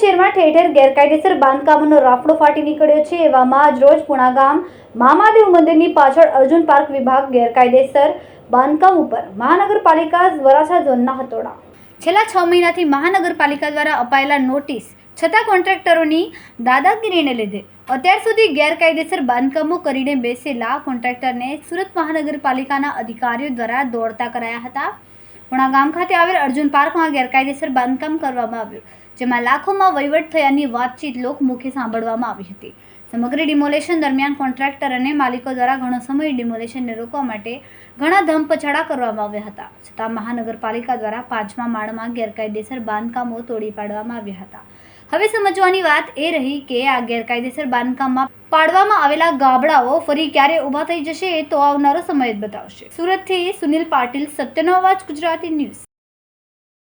શહેરમાં ઠેર ગેરકાયદેસર બાંધકામોનો રાફડો ફાટી નીકળ્યો છે. એવામાં આજ રોજ પુણા ગામ મહામહાદેવ મંદિરની પાછળ અર્જુન પાર્ક વિભાગ ગેરકાયદેસર બાંધકામ ઉપર મહાનગરપાલિકા વરાછા ઝોનના હતોડા છેલ્લા છ મહિનાથી મહાનગરપાલિકા દ્વારા અપાયેલા નોટિસ છતાં કોન્ટ્રાક્ટરોની દાદાગીરીને લીધે અત્યાર સુધી ગેરકાયદેસર બાંધકામો કરીને બેસેલા કોન્ટ્રાક્ટરને સુરત મહાનગરપાલિકાના અધિકારીઓ દ્વારા દોડતા કરાયા હતા. પુણા ગામ ખાતે આવેલ અર્જુન પાર્કમાં ગેરકાયદેસર બાંધકામ કરવામાં આવ્યું, જેમાં લાખોમાં વહીવટ થયાની વાતચીત લોકમુખે સાંભળવામાં આવી હતી. સમગ્ર ડિમોલેશન દરમિયાન કોન્ટ્રાક્ટર અને માલિકો દ્વારા ઘણો સમય ડિમોલેશનને રોકવા માટે ઘણા ધમપછાડા કરવામાં આવ્યા હતા, છતાં મહાનગરપાલિકા દ્વારા પાંચમા માળમાં ગેરકાયદેસર બાંધકામો તોડી પાડવામાં આવ્યા હતા. હવે સમજવાની વાત એ રહી કે આ ગેરકાયદેસર બાંધકામમાં પાડવામાં આવેલા ગાબડાઓ ફરી ક્યારે ઊભા થઈ જશે તો આવનારો સમય જ બતાવશે. સુરતથી સુનિલ પાટીલ, સત્યનો અવાજ, ગુજરાતી ન્યૂઝ.